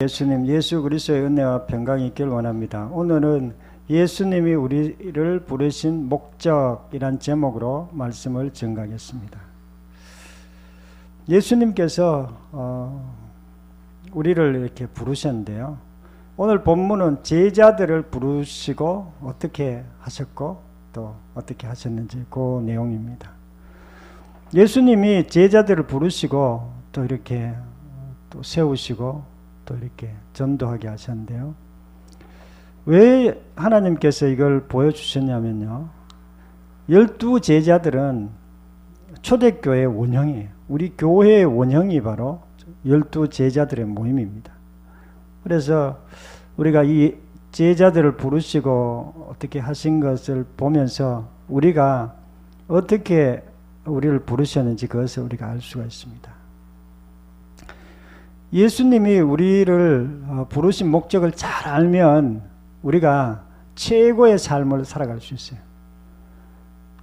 예수님 예수 그리스도의 은혜와 평강이 있기를 원합니다. 오늘은 예수님이 우리를 부르신 목적이란 제목으로 말씀을 전가하겠습니다. 예수님께서 어, 우리를 이렇게 부르셨는데요. 오늘 본문은 제자들을 부르시고 어떻게 하셨고 또 어떻게 하셨는지 그 내용입니다. 예수님이 제자들을 부르시고 또 이렇게 또 세우시고 또 이렇게 전도하게 하셨는데요. 왜 하나님께서 이걸 보여주셨냐면요. 열두 제자들은 초대교회 원형이에요. 우리 교회의 원형이 바로 열두 제자들의 모임입니다. 그래서 우리가 이 제자들을 부르시고 어떻게 하신 것을 보면서 우리가 어떻게 우리를 부르셨는지 그것을 우리가 알 수가 있습니다. 예수님이 우리를 어, 부르신 목적을 잘 알면 우리가 최고의 삶을 살아갈 수 있어요.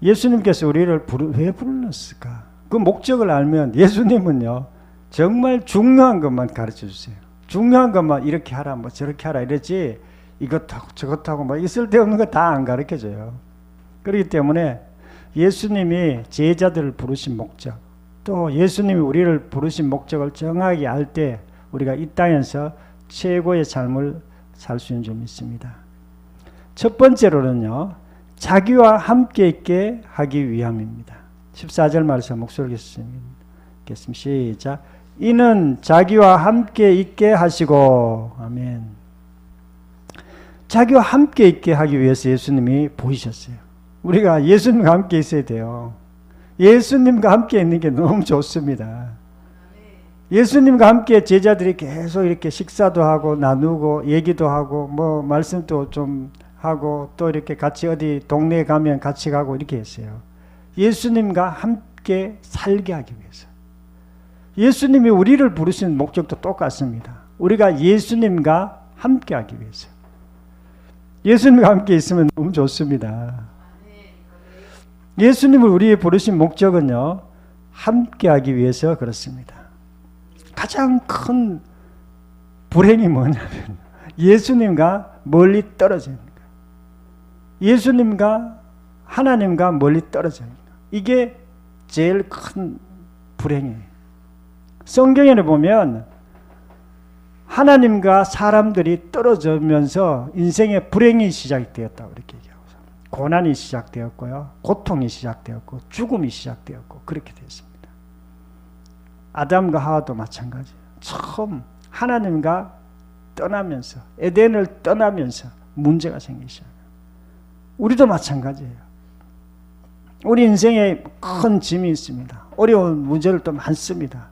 예수님께서 우리를 부르, 왜 불렀을까? 그 목적을 알면 예수님은요, 정말 중요한 것만 가르쳐 주세요. 중요한 것만 이렇게 하라, 뭐 저렇게 하라 이러지, 이것하고 저것하고 뭐 있을 데 없는 거 다 안 가르쳐 줘요. 그렇기 때문에 예수님이 제자들을 부르신 목적, 또 예수님이 우리를 부르신 목적을 정확히 알 때 우리가 이 땅에서 최고의 삶을 살 수 있는 점이 있습니다. 첫 번째로는요. 자기와 함께 있게 하기 위함입니다. 14절 말씀 목소리 겠습니다. 시작. 이는 자기와 함께 있게 하시고 아멘. 자기와 함께 있게 하기 위해서 예수님이 보이셨어요. 우리가 예수님과 함께 있어야 돼요. 예수님과 함께 있는 게 너무 좋습니다. 예수님과 함께 제자들이 계속 이렇게 식사도 하고 나누고 얘기도 하고 뭐 말씀도 좀 하고 또 이렇게 같이 어디 동네에 가면 같이 가고 이렇게 했어요. 예수님과 함께 살게 하기 위해서. 예수님이 우리를 부르신 목적도 똑같습니다. 우리가 예수님과 함께 하기 위해서. 예수님과 함께 있으면 너무 좋습니다. 예수님을 우리의 부르신 목적은요, 함께 하기 위해서 그렇습니다. 가장 큰 불행이 뭐냐면, 예수님과 멀리 떨어지는 거예요. 예수님과 하나님과 멀리 떨어지는 거예요. 이게 제일 큰 불행이에요. 성경에는 보면, 하나님과 사람들이 떨어지면서 인생의 불행이 시작되었다고 이렇게 얘기해요. 고난이 시작되었고요. 고통이 시작되었고 죽음이 시작되었고 그렇게 됐습니다. 아담과 하와도 마찬가지예요. 처음 하나님과 떠나면서 에덴을 떠나면서 문제가 생기기 시작해요. 우리도 마찬가지예요. 우리 인생에 큰 짐이 있습니다. 어려운 문제들도 많습니다.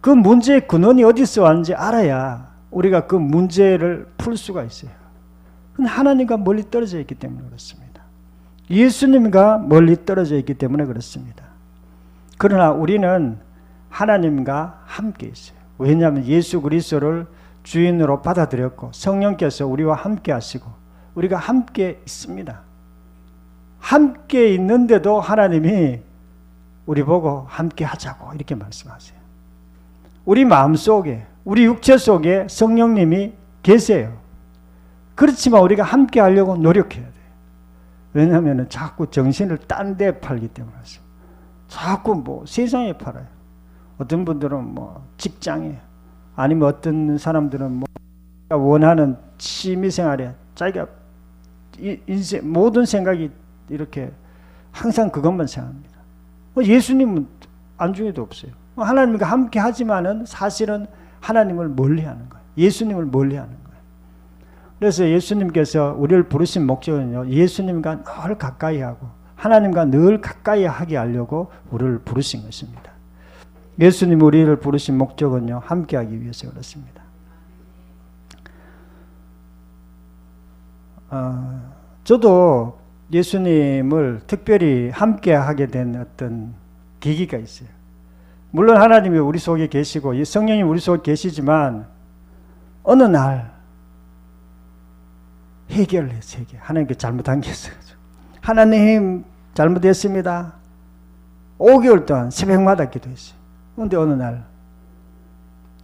그 문제의 근원이 어디서 왔는지 알아야 우리가 그 문제를 풀 수가 있어요. 하나님과 멀리 떨어져 있기 때문에 그렇습니다. 예수님과 멀리 떨어져 있기 때문에 그렇습니다. 그러나 우리는 하나님과 함께 있어요. 왜냐하면 예수 그리스도를 주인으로 받아들였고 성령께서 우리와 함께 하시고 우리가 함께 있습니다. 함께 있는데도 하나님이 우리 보고 함께 하자고 이렇게 말씀하세요. 우리 마음 속에, 우리 육체 속에 성령님이 계세요. 그렇지만 우리가 함께 하려고 노력해야 돼요. 왜냐하면 자꾸 정신을 딴 데 팔기 때문에 자꾸 뭐 세상에 팔아요. 어떤 분들은 뭐 직장에 아니면 어떤 사람들은 뭐 원하는 취미 생활에 자기가 인생 모든 생각이 이렇게 항상 그것만 생각합니다. 뭐 예수님은 안중에도 없어요. 뭐 하나님과 함께 하지만은 사실은 하나님을 멀리하는 거예요. 예수님을 멀리하는 거예요. 그래서 예수님께서 우리를 부르신 목적은요. 예수님과 늘 가까이 하고 하나님과 늘 가까이 하게 하려고 우리를 부르신 것입니다. 예수님 우리를 부르신 목적은요. 함께 하기 위해서 그렇습니다. 어, 저도 예수님을 특별히 함께 하게 된 어떤 계기가 있어요. 물론 하나님이 우리 속에 계시고 성령이 우리 속에 계시지만 어느 날 해결을 했어, 해결. 하나님께 잘못한 게 있어요. 하나님, 잘못했습니다. 5개월 동안 새벽마다 기도했어요. 그런데 어느 날,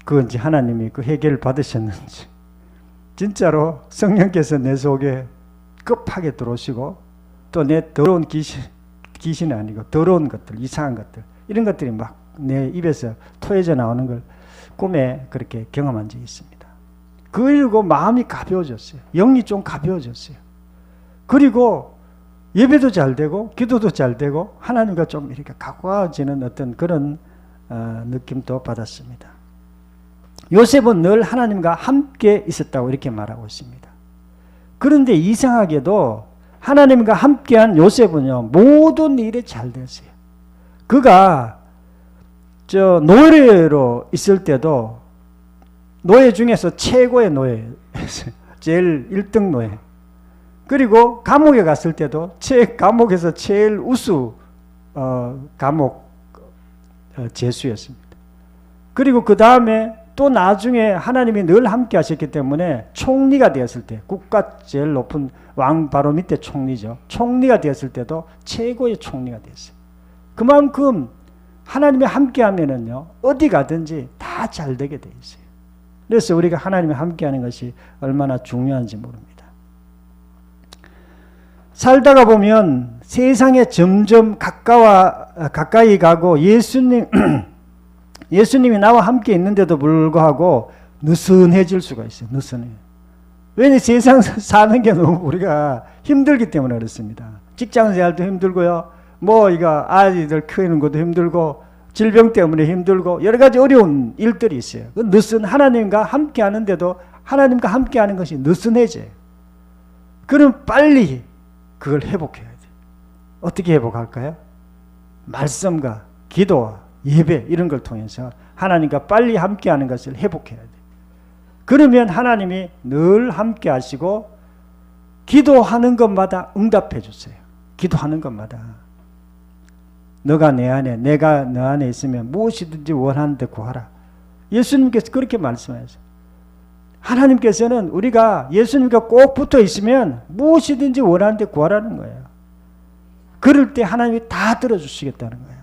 그건지 하나님이 그 해결을 받으셨는지 진짜로 성령께서 내 속에 급하게 들어오시고 또 내 더러운 귀신 귀신이 아니고 더러운 것들 이상한 것들 이런 것들이 막 내 입에서 토해져 나오는 걸 꿈에 그렇게 경험한 적이 있습니다. 그리고 마음이 가벼워졌어요. 영이 좀 가벼워졌어요. 그리고 예배도 잘 되고 기도도 잘 되고 하나님과 좀 이렇게 가까워지는 어떤 그런 어, 느낌도 받았습니다. 요셉은 늘 하나님과 함께 있었다고 이렇게 말하고 있습니다. 그런데 이상하게도 하나님과 함께한 요셉은요 모든 일이 잘 됐어요. 그가 저 노예로 있을 때도 노예 중에서 최고의 노예였어요. 제일 1등 노예. 그리고 감옥에 갔을 때도 최 감옥에서 제일 우수 어, 감옥 어, 제수였습니다. 그리고 그 다음에 또 나중에 하나님이 늘 함께 하셨기 때문에 총리가 되었을 때 국가 제일 높은 왕 바로 밑에 총리죠. 총리가 되었을 때도 최고의 총리가 됐어요. 그만큼 하나님이 함께 하면은요, 어디 가든지 다 잘 되게 돼 있어요. 그래서 우리가 하나님이 함께 하는 것이 얼마나 중요한지 모릅니다. 살다가 보면 세상에 점점 가까워, 가까이 가고 예수님, 예수님이 나와 함께 있는데도 불구하고 느슨해질 수가 있어요. 느슨해. 왜냐 세상 사는 게 너무 우리가 힘들기 때문에 그렇습니다. 직장 생활도 힘들고요. 뭐 이거 아이들 키우는 것도 힘들고 질병 때문에 힘들고 여러 가지 어려운 일들이 있어요. 그 느슨 하나님과 함께 하는데도 하나님과 함께 하는 것이 느슨해져요. 그럼 빨리 그걸 회복해야 돼. 어떻게 회복할까요? 말씀과 기도와 예배 이런 걸 통해서 하나님과 빨리 함께 하는 것을 회복해야 돼. 그러면 하나님이 늘 함께 하시고 기도하는 것마다 응답해 주세요. 기도하는 것마다. 너가 내 안에 내가 너 안에 있으면 무엇이든지 원하는 데 구하라. 예수님께서 그렇게 말씀하셨어요. 하나님께서는 우리가 예수님과 꼭 붙어 있으면 무엇이든지 원하는 데 구하라는 거예요. 그럴 때 하나님이 다 들어주시겠다는 거예요.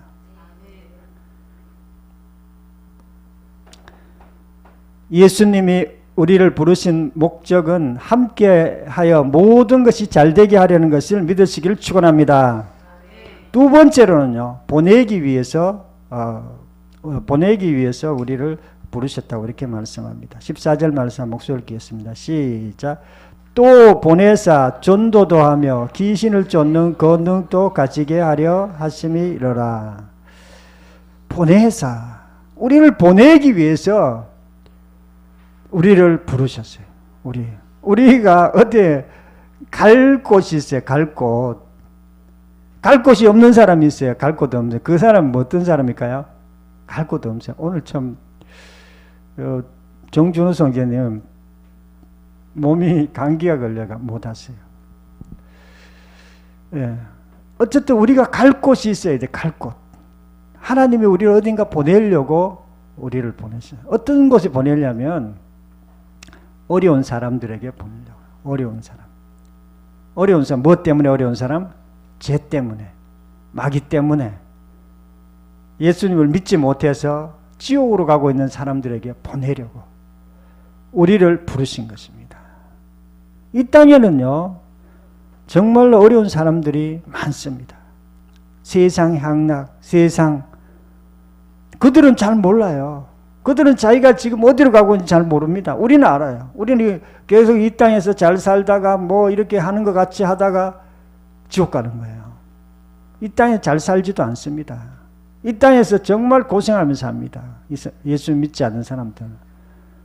예수님이 우리를 부르신 목적은 함께하여 모든 것이 잘되게 하려는 것을 믿으시기를 축원합니다. 두 번째로는요 보내기 위해서 어, 어, 보내기 위해서 우리를 부르셨다고 이렇게 말씀합니다. 14절 말씀 목소리를 겠습니다 시작. 또 보내사 전도도 하며 귀신을 쫓는 권능도 가지게 하려 하심이로라. 보내사 우리를 보내기 위해서 우리를 부르셨어요. 우리 우리가 어디 갈 곳이 있어요. 갈 곳. 갈 곳이 없는 사람이 있어요. 갈 곳도 없는. 그 사람은 뭐 어떤 사람일까요? 갈 곳도 없어요. 오늘 참 어, 정준호 성재님 몸이 감기가 걸려가 못 왔어요. 예. 어쨌든 우리가 갈 곳이 있어야 돼. 갈 곳. 하나님이 우리를 어딘가 보내려고 우리를 보내셔. 어떤 곳에 보내려면 어려운 사람들에게 보내려고. 어려운 사람. 어려운 사람. 무엇 때문에 어려운 사람? 죄 때문에. 마귀 때문에. 예수님을 믿지 못해서 지옥으로 가고 있는 사람들에게 보내려고 우리를 부르신 것입니다. 이 땅에는요, 정말로 어려운 사람들이 많습니다. 세상 향락, 세상. 그들은 잘 몰라요. 그들은 자기가 지금 어디로 가고 있는지 잘 모릅니다. 우리는 알아요. 우리는 계속 이 땅에서 잘 살다가 뭐 이렇게 하는 것 같이 하다가 지옥 가는 거예요. 이 땅에 잘 살지도 않습니다. 이 땅에서 정말 고생하면서 삽니다. 예수 믿지 않는 사람들은.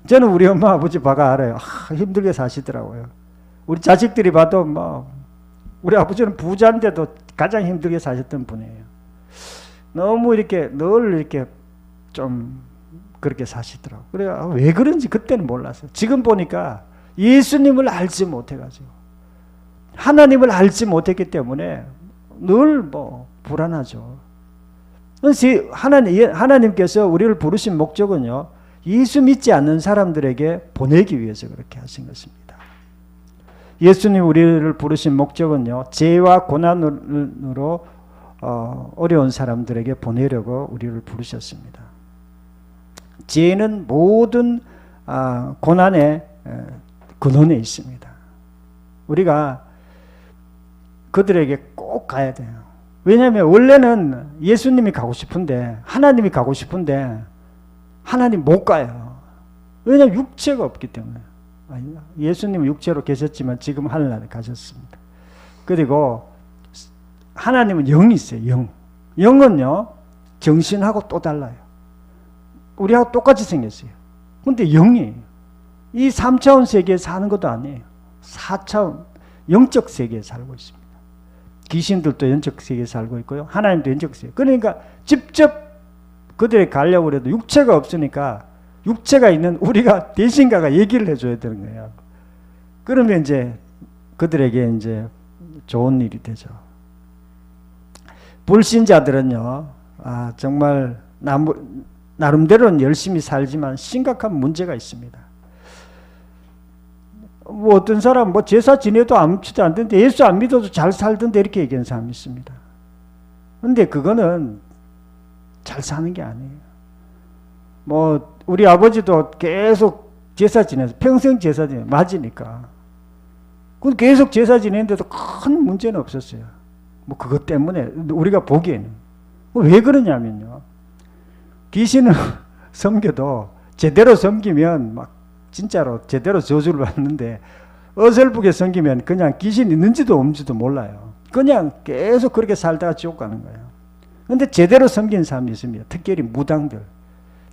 저는 우리 엄마 아버지 봐가 알아요. 아, 힘들게 사시더라고요. 우리 자식들이 봐도 뭐 우리 아버지는 부자인데도 가장 힘들게 사셨던 분이에요. 너무 이렇게 늘 이렇게 좀 그렇게 사시더라고. 그래 아, 왜 그런지 그때는 몰랐어요. 지금 보니까 예수님을 알지 못해가지고 하나님을 알지 못했기 때문에 늘 뭐 불안하죠. 하나님, 하나님께서 우리를 부르신 목적은요, 예수 믿지 않는 사람들에게 보내기 위해서 그렇게 하신 것입니다. 예수님 우리를 부르신 목적은요, 죄와 고난으로 어, 어려운 사람들에게 보내려고 우리를 부르셨습니다. 죄는 모든 아, 고난의 에, 근원에 있습니다. 우리가 그들에게 꼭 가야 돼요. 왜냐하면 원래는 예수님이 가고 싶은데 하나님이 가고 싶은데 하나님 못 가요. 왜냐하면 육체가 없기 때문에. 예수님은 육체로 계셨지만 지금 하늘나라에 가셨습니다. 그리고 하나님은 영이 있어요. 영. 영은요 정신하고 또 달라요. 우리하고 똑같이 생겼어요. 근데 영이에요. 이 3차원 세계에 사는 것도 아니에요. 4차원 영적 세계에 살고 있습니다. 귀신들도 영적 세계에 살고 있고요. 하나님도 영적 세계. 그러니까 직접 그들에 가려고 해도 육체가 없으니까 육체가 있는 우리가 대신가가 얘기를 해줘야 되는 거예요. 그러면 이제 그들에게 이제 좋은 일이 되죠. 불신자들은요, 아, 정말 남, 나름대로는 열심히 살지만 심각한 문제가 있습니다. 뭐 어떤 사람 뭐 제사 지내도 아무렇지도 않던데 예수 안 믿어도 잘 살던데 이렇게 얘기하는 사람이 있습니다. 근데 그거는 잘 사는 게 아니에요. 뭐 우리 아버지도 계속 제사 지내서 평생 제사 지내 맞으니까. 그 계속 제사 지내는데도 큰 문제는 없었어요. 뭐 그것 때문에 우리가 보기에는 왜 그러냐면요. 귀신을 섬겨도 제대로 섬기면 막 진짜로 제대로 저주를 받는데 어설프게 섬기면 그냥 귀신 있는지도 없는지도 몰라요. 그냥 계속 그렇게 살다가 지옥 가는 거예요. 근데 제대로 섬긴 사람이 있습니다. 특별히 무당들.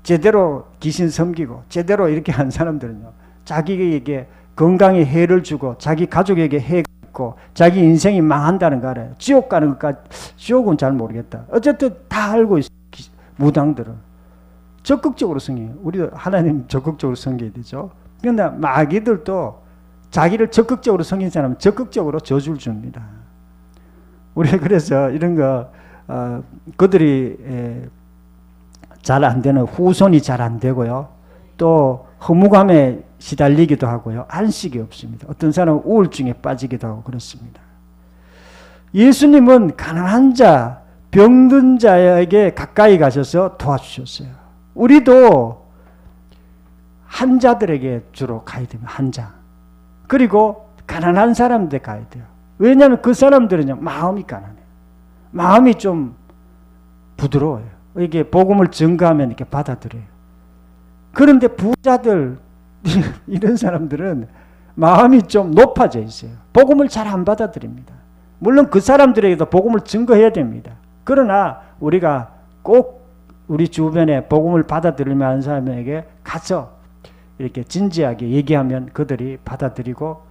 제대로 귀신 섬기고 제대로 이렇게 한 사람들은요. 자기에게 건강에 해를 주고 자기 가족에게 해가 있고 자기 인생이 망한다는 거 알아요. 지옥 가는 것까지 지옥은 잘 모르겠다. 어쨌든 다 알고 있어. 무당들은 적극적으로 섬겨요. 우리도 하나님 적극적으로 섬겨야 되죠. 그런데 마귀들도 자기를 적극적으로 섬긴 사람은 적극적으로 저주를 줍니다. 우리 그래서 이런 거 어, 그들이 잘 안 되는 후손이 잘 안 되고요. 또 허무감에 시달리기도 하고요. 안식이 없습니다. 어떤 사람은 우울증에 빠지기도 하고 그렇습니다. 예수님은 가난한 자, 병든 자에게 가까이 가셔서 도와주셨어요. 우리도 한자들에게 주로 가야 됩니다. 한자. 그리고 가난한 사람들 가야 돼요. 왜냐하면 그 사람들은요, 마음이 가난해요. 마음이 좀 부드러워요. 이게 복음을 증가하면 이렇게 받아들여요. 그런데 부자들 이런 사람들은 마음이 좀 높아져 있어요. 복음을 잘 안 받아들입니다. 물론 그 사람들에게도 복음을 증거해야 됩니다. 그러나 우리가 꼭 우리 주변에 복음을 받아들일 만한 사람에게 가서 이렇게 진지하게 얘기하면 그들이 받아들이고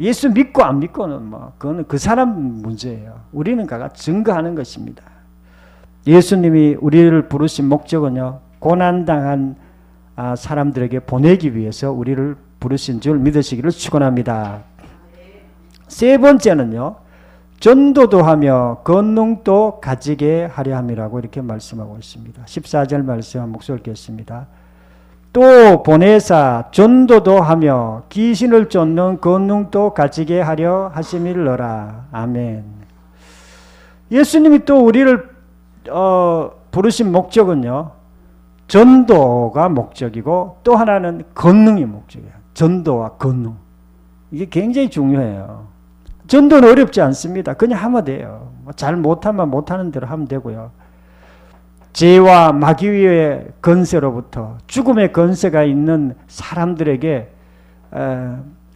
예수 믿고 안 믿고는 뭐 그거는 그 사람 문제예요. 우리는 가가 증거하는 것입니다. 예수님이 우리를 부르신 목적은요. 고난 당한 아, 사람들에게 보내기 위해서 우리를 부르신 줄 믿으시기를 축원합니다. 세 번째는요. 전도도 하며 건능도 가지게 하려 함이라고 이렇게 말씀하고 있습니다. 14절 말씀 목소리 읽겠습니다. 또 보내사 전도도 하며 귀신을 쫓는 권능도 가지게 하려 하심일러라. 아멘. 예수님이 또 우리를 어, 부르신 목적은요. 전도가 목적이고 또 하나는 권능이 목적이에요. 전도와 권능. 이게 굉장히 중요해요. 전도는 어렵지 않습니다. 그냥 하면 돼요. 뭐잘 못하면 못하는 대로 하면 되고요. 죄와 마귀의 건세로부터 죽음의 건세가 있는 사람들에게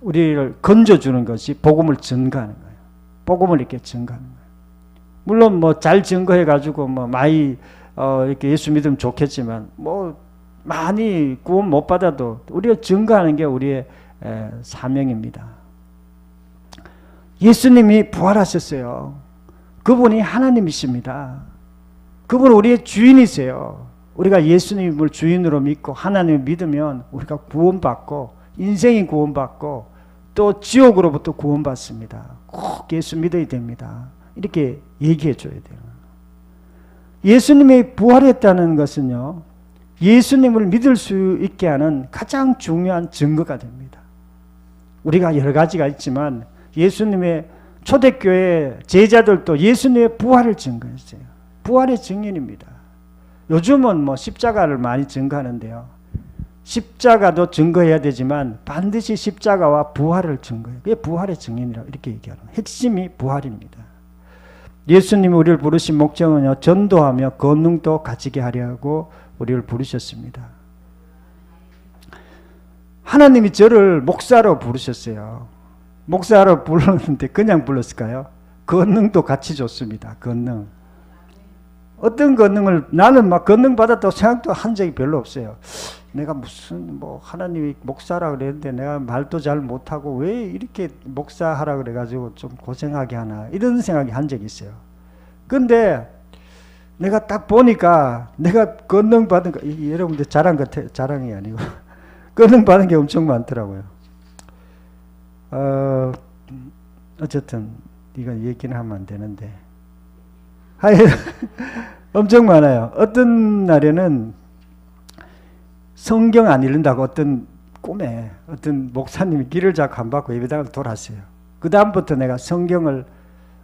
우리를 건져주는 것이 복음을 증거하는 거예요. 복음을 이렇게 증거하는 거예요. 물론 뭐 잘 증거해 가지고 뭐 많이 어 이렇게 예수 믿으면 좋겠지만 뭐 많이 구원 못 받아도 우리가 증거하는 게 우리의 사명입니다. 예수님이 부활하셨어요. 그분이 하나님이십니다. 그분은 우리의 주인이세요. 우리가 예수님을 주인으로 믿고 하나님을 믿으면 우리가 구원받고 인생이 구원받고 또 지옥으로부터 구원받습니다. 꼭 예수 믿어야 됩니다. 이렇게 얘기해 줘야 돼요. 예수님이 부활했다는 것은요. 예수님을 믿을 수 있게 하는 가장 중요한 증거가 됩니다. 우리가 여러 가지가 있지만 예수님의 초대교회 제자들도 예수님의 부활을 증거했어요. 부활의 증인입니다. 요즘은 뭐 십자가를 많이 증거하는데요. 십자가도 증거해야 되지만 반드시 십자가와 부활을 증거해. 그게 부활의 증인이라고 이렇게 얘기하는. 핵심이 부활입니다. 예수님이 우리를 부르신 목적은요. 전도하며 권능도 가지게 하려고 우리를 부르셨습니다. 하나님이 저를 목사로 부르셨어요. 목사로 불렀는데 그냥 불렀을까요? 권능도 같이 줬습니다. 권능. 어떤 권능을 나는 막 권능 받았다고 생각도 한 적이 별로 없어요. 내가 무슨 뭐 하나님이 목사라 그랬는데 내가 말도 잘 못하고 왜 이렇게 목사하라 그래가지고 좀 고생하게 하나 이런 생각이 한 적이 있어요. 근데 내가 딱 보니까 내가 권능 받은 거 이- 여러분들 자랑 같아 자랑이 아니고 권능 받은 게 엄청 많더라고요. 어 어쨌든 이건 얘기는 하면 안 되는데 하여 엄청 많아요. 어떤 날에는 성경 안 읽는다고 어떤 꿈에 어떤 목사님이 길을 자꾸 안 받고 예배당을 돌았어요. 그 다음부터 내가 성경을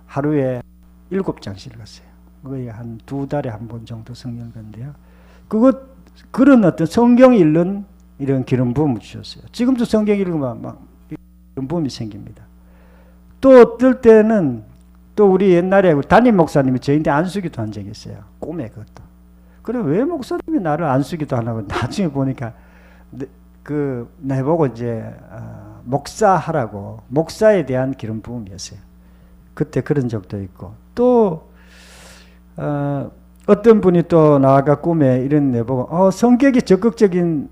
하루에 일곱 장씩 읽었어요. 거의 한 두 달에 한 번 정도 성경 읽는데요. 그것 그런 어떤 성경 읽는 이런 기름 부음을 주셨어요. 지금도 성경 읽으면 막 부음이 생깁니다. 또 어떨 때는 또 우리 옛날에 담임 목사님이 저희한테 안수기도 한 적이 있어요. 꿈에 그것도. 그래 왜 목사님이 나를 안수기도 안 하고 나중에 보니까 내- 그 내보고 이제 어, 목사하라고 목사에 대한 기름 부음이었어요. 그때 그런 적도 있고 또 어, 어떤 분이 또 나아가 꿈에 이런 내보고 어, 성격이 적극적인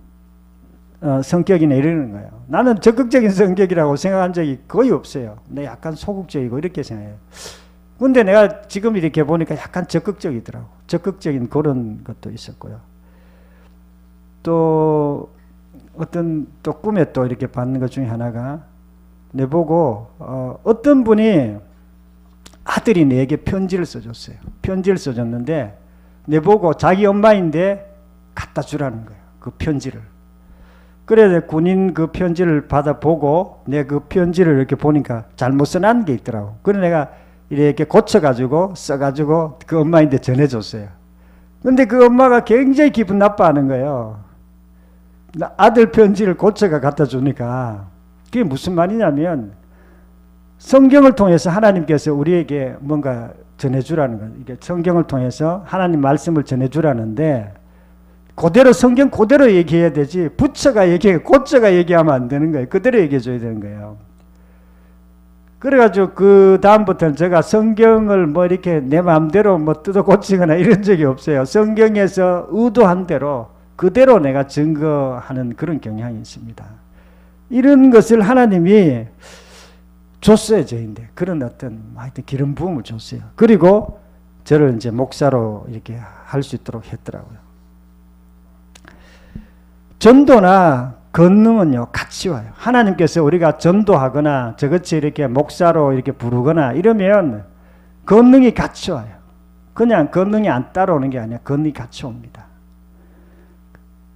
어, 성격이네 이러는 거예요. 나는 적극적인 성격이라고 생각한 적이 거의 없어요. 내 약간 소극적이고 이렇게 생각해요. 근데 내가 지금 이렇게 보니까 약간 적극적이더라고. 적극적인 그런 것도 있었고요. 또 어떤 또 꿈에 또 이렇게 받는 것 중에 하나가 내 보고 어, 어떤 분이 아들이 내게 편지를 써줬어요. 편지를 써줬는데 내 보고 자기 엄마인데 갖다 주라는 거예요. 그 편지를. 그래 내 군인 그 편지를 받아 보고 내 그 편지를 이렇게 보니까 잘못 써놓은 게 있더라고. 그래 내가 이렇게 고쳐가지고 써가지고 그 엄마인데 전해줬어요. 근데 그 엄마가 굉장히 기분 나빠하는 거예요. 나 아들 편지를 고쳐가 갖다 주니까 그게 무슨 말이냐면 성경을 통해서 하나님께서 우리에게 뭔가 전해주라는 거예요. 성경을 통해서 하나님 말씀을 전해주라는데 그대로 성경 그대로 얘기해야 되지 붙여가 얘기해 고쳐가 얘기하면 안 되는 거예요. 그대로 얘기해 줘야 되는 거예요. 그래가지고 그 다음부터는 제가 성경을 뭐 이렇게 내 마음대로 뭐 뜯어 고치거나 이런 적이 없어요. 성경에서 의도한 대로 그대로 내가 증거하는 그런 경향이 있습니다. 이런 것을 하나님이 줬어요, 저인데 그런 어떤 하여튼 기름 부음을 줬어요. 그리고 저를 이제 목사로 이렇게 할 수 있도록 했더라고요. 전도나 권능은요 같이 와요. 하나님께서 우리가 전도하거나 저같이 이렇게 목사로 이렇게 부르거나 이러면 권능이 같이 와요. 그냥 권능이 안 따라오는 게 아니라 권능이 같이 옵니다.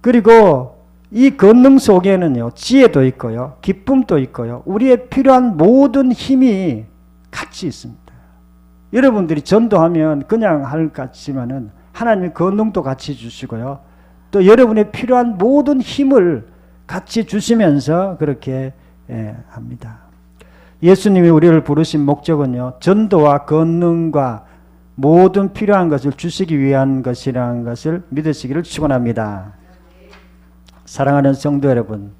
그리고 이 권능 속에는요 지혜도 있고요 기쁨도 있고요 우리의 필요한 모든 힘이 같이 있습니다. 여러분들이 전도하면 그냥 할 것 같지만은 하나님의 권능도 같이 주시고요. 또 여러분의 필요한 모든 힘을 같이 주시면서 그렇게 예, 합니다. 예수님이 우리를 부르신 목적은요, 전도와 권능과 모든 필요한 것을 주시기 위한 것이라는 것을 믿으시기를 축원합니다. 사랑하는 성도 여러분,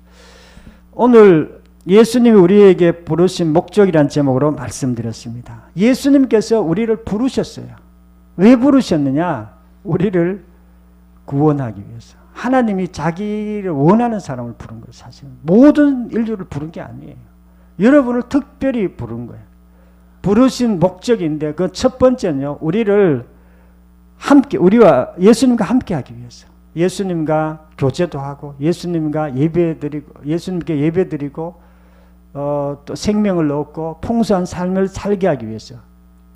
오늘 예수님이 우리에게 부르신 목적이란 제목으로 말씀드렸습니다. 예수님께서 우리를 부르셨어요. 왜 부르셨느냐? 우리를 구원하기 위해서. 하나님이 자기를 원하는 사람을 부른 거예요, 사실. 모든 인류를 부른 게 아니에요. 여러분을 특별히 부른 거예요. 부르신 목적인데 그 첫 번째는요, 우리를 함께, 우리와 예수님과 함께 하기 위해서. 예수님과 교제도 하고, 예수님과 예배 드리고, 예수님께 예배 드리고, 어, 또 생명을 얻고, 풍성한 삶을 살게 하기 위해서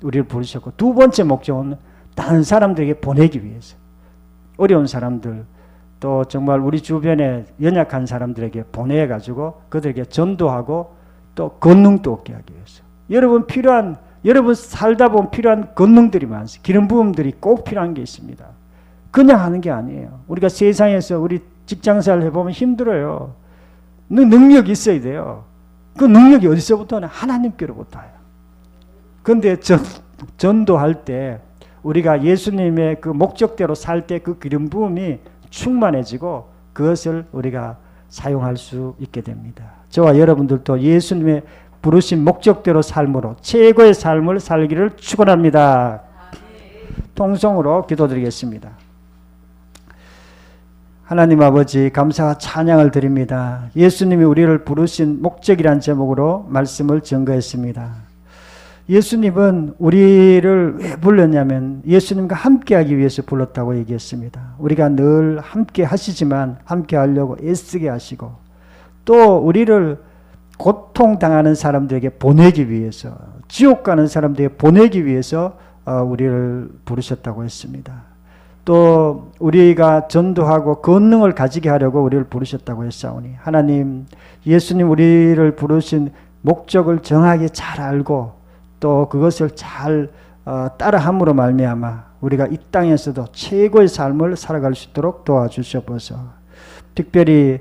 우리를 부르셨고, 두 번째 목적은 다른 사람들에게 보내기 위해서. 어려운 사람들, 또 정말 우리 주변에 연약한 사람들에게 보내 가지고 그들에게 전도하고 또 권능도 얻게 하기 위해서. 여러분 필요한 여러분 살다 보면 필요한 권능들이 많습니다. 기름 부음들이 꼭 필요한 게 있습니다. 그냥 하는 게 아니에요. 우리가 세상에서 우리 직장생활 해보면 힘들어요. 너 능력이 있어야 돼요. 그 능력이 어디서부터는 하나님께로부터예요. 근데 전, 전도할 때 우리가 예수님의 그 목적대로 살 때 그 기름 부음이 충만해지고 그것을 우리가 사용할 수 있게 됩니다. 저와 여러분들도 예수님의 부르신 목적대로 삶으로 최고의 삶을 살기를 축원합니다. 통성으로 기도드리겠습니다. 하나님 아버지 감사와 찬양을 드립니다. 예수님이 우리를 부르신 목적이란 제목으로 말씀을 증거했습니다. 예수님은 우리를 왜 불렀냐면 예수님과 함께하기 위해서 불렀다고 얘기했습니다. 우리가 늘 함께 하시지만 함께 하려고 애쓰게 하시고 또 우리를 고통 당하는 사람들에게 보내기 위해서 지옥 가는 사람들에게 보내기 위해서 어, 우리를 부르셨다고 했습니다. 또 우리가 전도하고 권능을 가지게 하려고 우리를 부르셨다고 했사오니 하나님 예수님 우리를 부르신 목적을 정확히 잘 알고 또 그것을 잘 어, 따라함으로 말미암아 우리가 이 땅에서도 최고의 삶을 살아갈 수 있도록 도와주시옵소서. 특별히